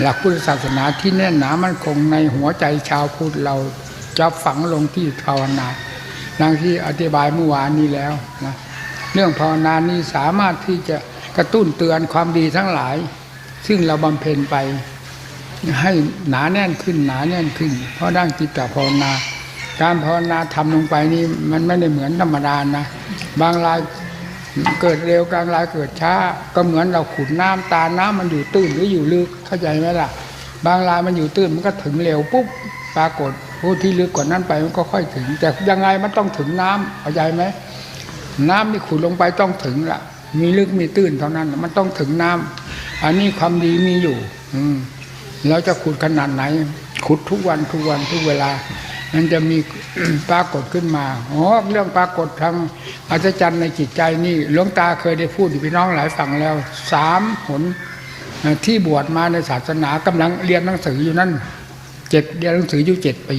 หลักพุทธศาสนาที่แน่นหนามันคงในหัวใจชาวพุทธเราจะฝังลงที่ภาวนาดังที่อธิบายเมื่อวานนี้แล้วนะเรื่องภาวนานี้สามารถที่จะกระตุ้นเตือนความดีทั้งหลาย ซึ่งเราบำเพ็ญไป ให้หนาแน่นขึ้นหนาแน่นขึ้น เพราะด้านจิตตภาวนา การภาวนาทำลงไปนี่มันไม่ได้เหมือนธรรมดานะ บางราย เกิดเร็วกลางรายเกิดช้า ก็เหมือนเราขุดน้ำตาน้ำมันอยู่ตื้นหรืออยู่ลึกเข้าใจไหมล่ะ บางรายมันอยู่ตื้นมันก็ถึงเร็วปุ๊บปรากฏผู้ที่ลึกกว่านั้นไปมันก็ค่อยถึง แต่ยังไงมันต้องถึงน้ำเข้าใจไหมน้ำที่ขุดลงไปต้องถึงละมีลึกมีตื้นเท่านั้นมันต้องถึงน้ำอันนี้ความดีมีอยู่ อืมเราจะขุดขนาดไหน ขุดทุกวันทุกวันทุกเวลา มันจะมีปรากฏขึ้นมาอ๋อเรื่องปรากฏทางอัศจรรย์ในจิตใจนี่หลวงตาเคยได้พูดพี่น้องหลายฝั่งแล้วสามหนที่บวชมาในศาสนากำลังเรียนหนังสืออยู่นั่นเจ็ดเรียนหนังสืออยู่เจ็ดปี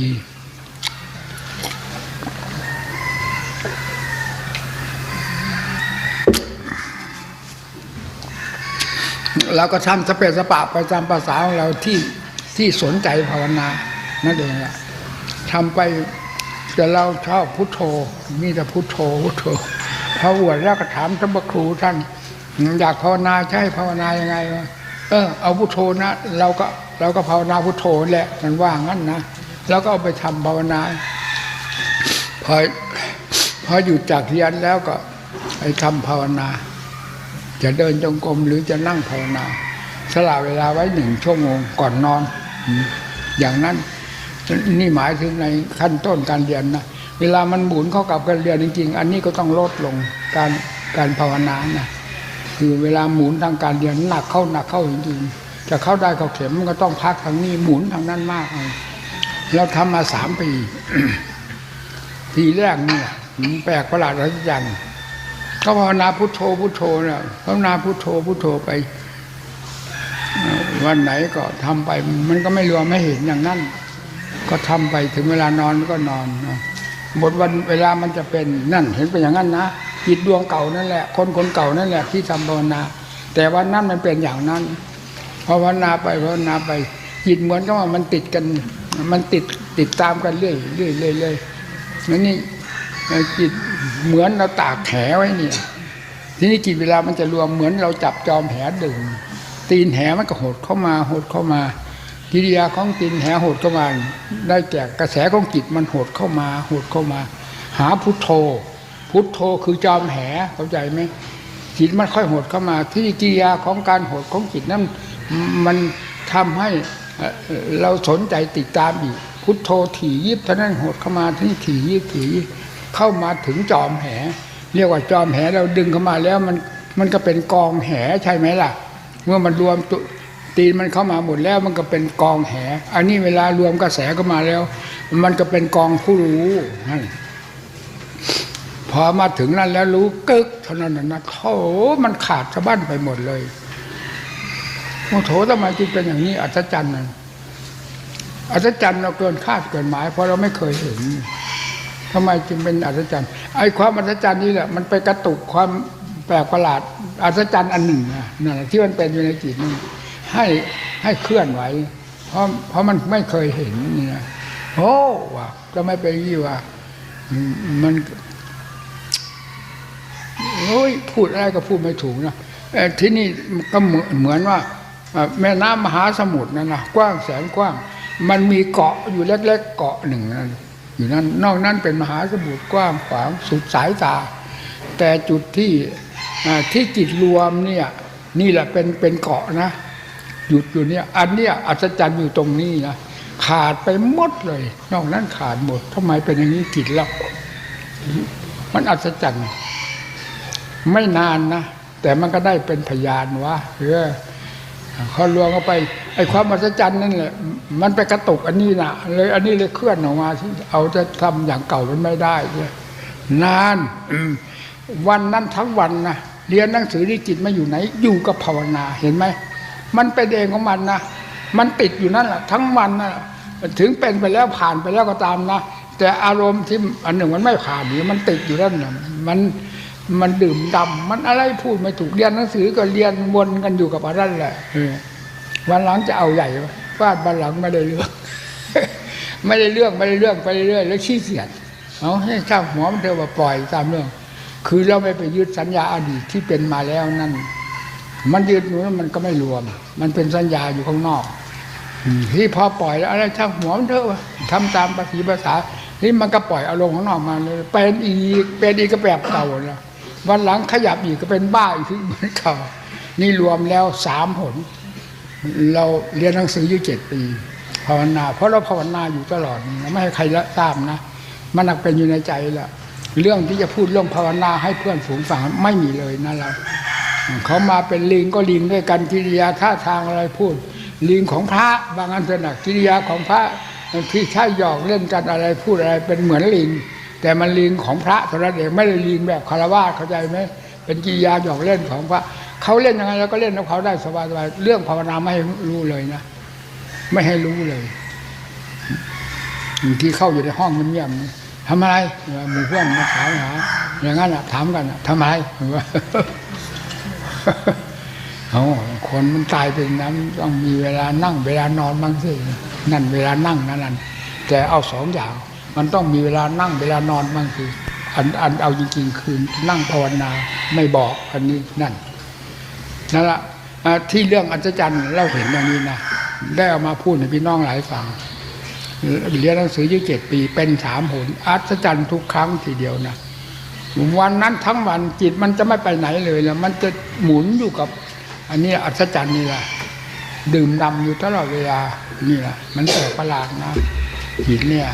เราก็ทำสเปซสปะประจำภาษาของเราที่ที่สนใจภาวนานั่นเองแหละ ทำไปแต่เราชอบพุทโธมีแต่พุทโธพุทโธพอบวชแล้วก็ถามท่านพระครูท่านอยากภาวนาใช่ภาวนายังไง เออ เอาพุทโธนะเราก็เราก็ภาวนาพุทโธแหละมันว่างั้นนะแล้วก็เอาไปทำภาวนาพอพอหยุดจากเรียนแล้วก็ไปทำภาวนา จะเดินจงกรมหรือจะนั่งภาวนา สละเวลาไว้หนึ่งชั่วโมงก่อนนอน อย่างนั้น นี่หมายถึงในขั้นต้นการเรียนนะเวลามันหมุนเข้ากับการเรียนจริงๆ อันนี้ก็ต้องลดลงการการภาวนานะคือเวลาหมุนทางการเรียนหนักเข้าหนักเข้าจริงๆจะเข้าได้เข้าเข็มมันก็ต้องพักทางนี้หมุนทางนั้นมากเอาเราทำมาสามปีทีแรกเนี่ยแปลกประหลาดอัศจรรย์ก็ภาวนาพุทโธพุทโธเนี่ยภาวนาพุทโธพุทโธไปวันไหนก็ทำไป มันก็ไม่รวมไม่เห็นอย่างนั้น ก็ทำไปถึงเวลานอนก็นอนหมดวันเวลามันจะเป็นนั่นเห็นเป็นอย่างนั้นนะจิตดวงเก่านั่นแหละ คนคนเก่านั่นแหละที่ทำภาวนา แต่วันนั้นมันเป็นอย่างนั้นภาวนาไปภาวนาไปจิตเหมือนกับว่ามันติดกัน มันติดติดตามกันเรื่อยเรื่อยเรื่อยเรื่อยนั่นนี่จิตเหมือนเราตากแหไว้เนี่ยทีนี้จิตเวลามันจะรวมเหมือนเราจับจอมแหดึงตีนแหมันก็หดเข้ามาหดเข้ามา กิริยาของตีนแหหดเข้ามา ได้แก่กระแสของจิตมันหดเข้ามาหดเข้ามา หาพุทโธ พุทโธคือจอมแหเข้าใจไหมจิตมันค่อยหดเข้ามา ที่กิริยาของการหดของจิตนั้นมันทำให้เราสนใจติดตามอีกพุทโธถี่ยิบเท่านั้นหดเข้ามาที่ถี่ยิบถี่ยิบเข้ามาถึงจอมแห เรียกว่าจอมแหเราดึงเข้ามาแล้วมันมันก็เป็นกองแหใช่ไหมล่ะ เมื่อมันรวม ตีนมันเข้ามาหมดแล้วมันก็เป็นกองแห อันนี้เวลารวมกระแสเข้ามาแล้ว มันก็เป็นกองผู้รู้พอมาถึงนั้นแล้วรู้กึกเท่านั้นนะโถมันขาดสะบั้นไปหมดเลยโอ้โถทำไมจึงเป็นอย่างนี้ อัศจรรย์นั่นอัศจรรย์เราเกินคาดเกินหมาย เพราะเราไม่เคยเห็นทำไมจึงเป็นอัศจรรย์ไอ้ความอัศจรรย์นี่แหละมันไปกระตุกความแปลกประหลาดอัศจรรย์อันหนึ่งนะที่มันเป็นอยู่ในจิตนี่ ให้ให้เคลื่อนไหว เพราะเพราะมันไม่เคยเห็นนี่นะโอ้ว่ะจะไม่เป็นอย่างนี้ว่ะมันโอ้ยพูดอะไรก็พูดไม่ถูกนะที่นี่ก็เหมือนว่า แม่น้ำมหาสมุทรนั่นนะกว้างแสนกว้าง มันมีเกาะอยู่เล็กๆเกาะหนึ่งนั่นอยู่นั้นนอกนั้นเป็นมหาสมุทรกว้างขวางสุดสายตา แต่จุดที่ที่จิตรวมเนี่ย นี่แหละเป็นเป็นเกาะนะ หยุดอยู่เนี่ย อันเนี้ยอัศจรรย์อยู่ตรงนี้นะขาดไปหมดเลย นอกนั้นขาดหมดทำไมเป็นอย่างนี้จิตเรามันอัศจรรย์ไม่นานนะแต่มันก็ได้เป็นพยานว่าเออเขารวมเข้าไปไอ้ความอัศจรรย์นั่นแหละมันไปกระตุกอันนี้นะเลยอันนี้เลยเคลื่อนออกมาที่เอาจะทำอย่างเก่ามันไม่ได้เลยนานวันนั้นทั้งวันนะเรียนหนังสือที่จิตไม่อยู่ไหน อยู่กับภาวนาเห็นไหม มันเป็นเองของมันนะมันติดอยู่นั่นแหละทั้งวันนะถึงเป็นไปแล้วผ่านไปแล้วก็ตามนะแต่อารมณ์ที่อันหนึ่งมันไม่ผ่านนี่มันติดอยู่นั่นนะมันมันดื่มดำมันอะไรพูดไม่ถูกเรียนหนังสือก็เรียนวนกันอยู่กับอะไรแหละวันหลังจะเอาใหญ่ฟาดวันหลังไม่ได้เรื่องไม่ได้เรื่องไม่ได้เรื่องไปเรื่อยแล้วขี้เกียจเอาให้ช่างหัวมันเถอะว่าปล่อยตามเรื่อง คือเราไม่ไปยึดสัญญาอดีตที่เป็นมาแล้วนั่น มันยึดอยู่แล้วมันก็ไม่รวม มันเป็นสัญญาอยู่ข้างนอกที่พอปล่อยแล้วอะไรช่างหัวมันเถอะทำตามภาษีภาษานี่มันก็ปล่อยอารมณ์ข้างนอกมาเลยเป็นอีกเป็นอีกก็แบบเก่าแล้ววันหลังขยับอีกก็เป็นบ้าอีกเหมือนเก่านี่รวมแล้วสามผล เราเรียนหนังสืออยู่เจ็ดปีภาวนา เพราะเราภาวนาอยู่ตลอดไม่ให้ใครละตามนะ มันหนักเป็นอยู่ในใจละเรื่องที่จะพูดเรื่องภาวนาให้เพื่อนฝูงฟังไม่มีเลยนะเรา เขามาเป็นลิงก็ลิงด้วยกันกิริยาท่าทางอะไรพูด ลิงของพระบางอันเป็นหนักกิริยาของพระที่ใช้หยอกเล่นกันอะไรพูดอะไรเป็นเหมือนลิง แต่มันลิงของพระเท่านั้นเองไม่ได้ลิงแบบคารวะเข้าใจไหมเป็นกิริยาหยอกเล่นของพระเขาเล่นยังไงเราก็เล่นของเขาได้สบายๆเรื่องภาวนาไม่ให้รู้เลยนะไม่ให้รู้เลยบางที่เข้าอยู่ในห้องเงียบๆทำอะไรหมู่เพื่อนมาถามหาอย่างนั้นถามกันทำอะไร เอาคนมันตายเป็นนั้นต้องมีเวลานั่งเวลานอนบ้างสินั่นเวลานั่งนั่นนั่นแต่เอาสองอย่าง มันต้องมีเวลานั่งเวลานอนบ้างสิอันอันเอาจริงๆคือนั่งภาวนาไม่บอกอันนี้นั่นนั่นละที่เรื่องอัศจรรย์เราเห็นอย่างนี้นะได้เอามาพูดให้พี่น้องหลายฟังเรียนหนังสือยี่เจ็ดปีเป็นสามผลอัศจรรย์ทุกครั้งทีเดียวนะ วันนั้นทั้งวันจิตมันจะไม่ไปไหนเลยนะมันจะหมุนอยู่กับ อันนี้อัศจรรย์นี่แหละดื่มดำอยู่ตลอดเวลานี่แหละมันแปลกประหลาดนะจิตเนี่ย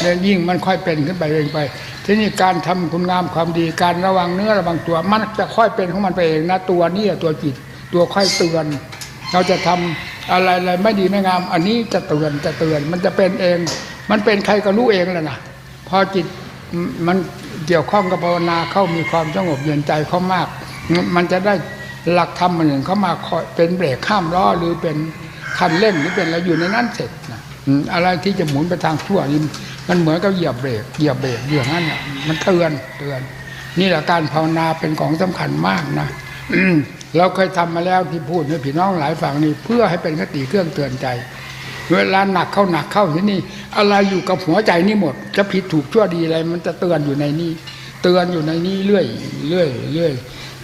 แล้วยิ่งมันค่อยเป็นขึ้นไปเองไป ทีนี้การทำคุณงามความดีการระวังเนื้อระวังตัว มันจะค่อยเป็นของมันไปเองนะตัวนี้ตัวจิตตัวค่อยเตือน เราจะทำอะไรอะไรไม่ดีไม่งาม อันนี้จะเตือนจะเตือน มันจะเป็นเอง มันเป็นใครก็รู้เองแหละนะพอจิตมัน เกี่ยวข้องกับภาวนาเข้ามีความสงบเย็นใจเขามาก มันจะได้หลักธรรมมันหนึ่งเขามาคอยเป็นเบรกข้ามล้อหรือเป็นคันเร่งหรือเป็นอะไรอยู่ในนั้นเสร็จนะอะไรที่จะหมุนไปทางชั่วนี่มันเหมือนกับเหยียบเบรกเหยียบเบรกอย่างนั้นน่ะมันเตือนเตือน นี่แหละการภาวนาเป็นของสำคัญมากนะเราเคยทำมาแล้วที่พูดให้พี่น้องหลายฝั่งนี่เพื่อให้เป็นคติเครื่องเตือนใจ เวลาหนักเข้าหนักเข้าที่นี่ อะไรอยู่กับหัวใจนี่หมด จะผิดถูกชั่วดีอะไร มันจะเตือนอยู่ในนี้ เตือนอยู่ในนี้เรื่อยเรื่อยเรื่อย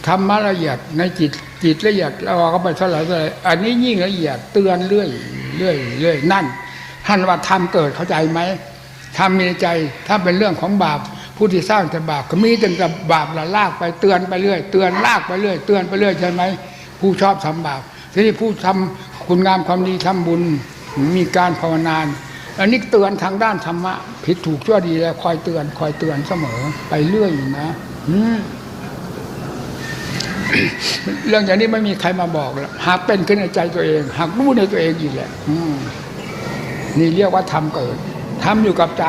ธรรมะละเอียดในจิตจิตละเอียดเราเข้าไปเท่าไหร่เท่าไหร่อันนี้ยิ่งละเอียดเตือนเรื่อยเรื่อยเรื่อยนั่นท่านว่าธรรมเกิดเข้าใจไหมธรรมมีใจถ้าเป็นเรื่องของบาปผู้ที่สร้างแต่บาปก็มีแต่บาปละลากไปเตือนไปเรื่อย เตือนลากไปเรื่อย เตือนไปเรื่อยใช่ไหมผู้ชอบทำบาปทีนี้ผู้ทำคุณงามความดีทำบุญ มีการภาวนาอันนี้เตือนทางด้านธรรมะผิดถูกชั่วดีแล้วคอยเตือน คอยเตือนเสมอ ไปเรื่อยอยู่นะเรื่องอย่างนี้ไม่มีใครมาบอกแล้วหากเป็นขึ้นในใจตัวเอง หากรู้ในตัวเองอยู่แหละนี่เรียกว่าทำเกิดทำอยู่กับใจ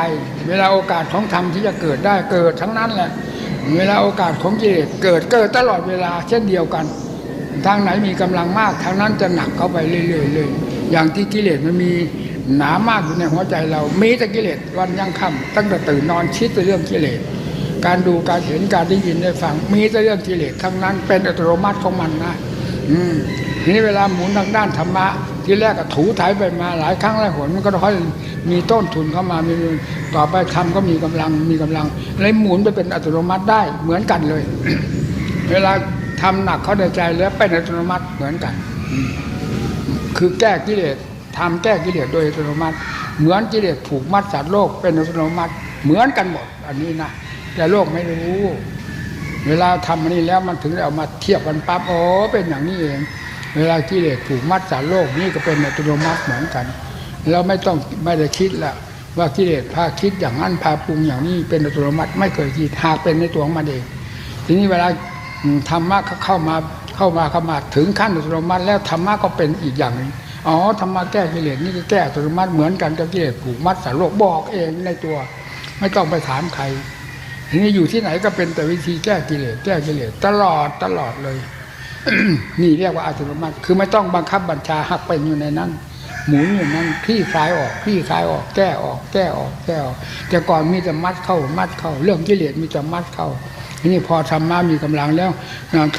เวลาโอกาสของธรรมที่จะเกิดได้เกิดทั้งนั้นแหละ เวลาโอกาสของกิเลสเกิดเกิดตลอดเวลา เช่นเดียวกัน ทางไหนมีกำลังมากทางนั้นจะหนักเข้าไปเรื่อยๆเลย อย่างที่กิเลสมันมีหนามากอยู่ในหัวใจเรา มีแต่กิเลสวันยังค่ำตั้งแต่ตื่นนอนคิดแต่เรื่องกิเลส การดูการเห็นการได้ยินได้ฟัง มีแต่เรื่องกิเลสทั้งนั้น เป็นอัตโนมัติของมันนะ อืมทีนี้เวลาหมุนทางด้านธรรมะ ที่แรกก็ถูถ่ายไปมาหลายครั้งหลายหนมันก็ค่อยมีต้นทุนเข้ามามีต่อไปทำก็มีกำลังมีกำลังเลยหมุนไปเป็นอัตโนมัติได้เหมือนกันเลย เวลาทำหนักเข้าในใจแล้วเป็นอัตโนมัติเหมือนกัน อื คือแก้กิเลสทำแก้กิเลสโดยอัตโนมัติ เหมือนกิเลสผูกมัดสัตว์โลกเป็นอัตโนมัติ เหมือนกันหมดอันนี้นะแต่โลกไม่รู้ เวลาทำอันนี้แล้วมันถึงได้เอามาเทียบกันปั๊บโอ้เป็นอย่างนี้เอง เวลากิเลสผูกมัดสัตว์โลกนี่ก็เป็นอัตโนมัติเหมือนกัน เราไม่ต้องไม่ได้คิดละว่ากิเลสพาคิดอย่างนั้นพาปรุงอย่างนี้เป็นอัตโนมัติไม่เคยคิดหากเป็นในตัวของมันเอง ทีนี้เวลา ธรรมะเข้ามาเข้ามาเข้ามาถึงขั้นอัตโนมัติแล้วธรรมะก็เป็นอีกอย่างหนึงอ๋อธรรมะแก้กิเลสนี่ก็แก้อัตโนมัติเหมือนกันกับกิเลสผูกมัดสัตว์โลกบอกเองในตัว ไม่ต้องไปถามใครทีนี้อยู่ที่ไหนก็เป็นแต่วิธีแก้กิเลสแก้กิเลสตลอดตลอดเลยนี่เรียกว่าอัตโนมัติ คือไม่ต้องบังคับบัญชาหักเป็นอยู่ในนั้น หมุนอยู่นั้นพี่คลายออกพี่คลายออกแก้ออก แก้ออกแก้ออกแต่ก่อนมีแต่มัดเข้ามัดเข้า เรื่องกิเลสมีแต่มัดเข้า ทีนี้พอธรรมะมีกำลังแล้ว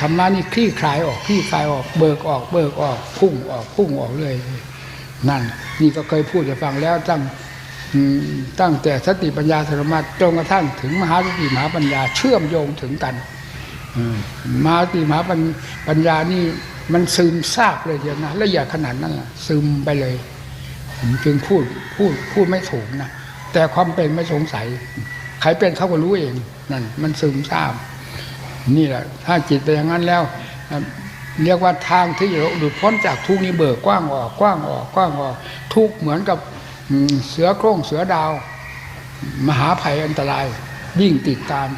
ธรรมะนี่คลี่คลายออกคลี่คลายออกเบิกออกเบิกออกพุ่งออกพุ่งออกเลยนั่น นี่ก็เคยพูดให้ฟังแล้วตั้งตั้งแต่สติปัญญาสมาธิจนกระทั่งถึงมหาสติมหาปัญญาเชื่อมโยงถึงกันมหาสติมหาปัญญานี่มันซึมซาบเลยเดียวนะละเอียดขนาดนั้นแหละซึมไปเลย ผมจึงพูดพูดพูดไม่ถูกนะแต่ความเป็นไม่สงสัย ใครเป็นเขาก็รู้เองนั่นมันซึมซาบนี่แหละ ถ้าจิตเป็นอย่างนั้นแล้ว เรียกว่าทางที่จะหลุดพ้นจากทุกนี้เบิกกว้างออกกว้างออกกว้างออกทุกเหมือนกับเสือโคร่งเสือดาว มหาภัยอันตรายยิ่งติดตาม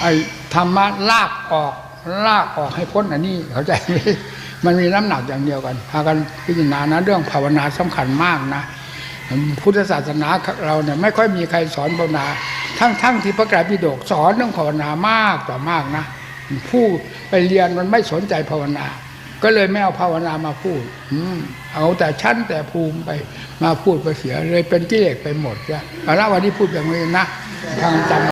ไอ้ธรรมะลากออกลากออกให้พ้นอันนี้เข้าใจไหมมันมีน้ำหนักอย่างเดียวกันพากันพิจารณานะเรื่องภาวนาสำคัญมากนะ พุทธศาสนาเราเนี่ยไม่ค่อยมีใครสอนภาวนา ทั้งๆที่พระไตรปิฎกสอนเรื่องภาวนามากต่อมากนะ ผู้ไปเรียนมันไม่สนใจภาวนา ก็เลยไม่เอาภาวนามาพูด อืเอาแต่ชั้นแต่ภูมิไปมาพูดไปเสียเลยเป็นกิเลสไปหมดจ้ะเอาละวันนี้พูดอย่างนี้นะทางจำ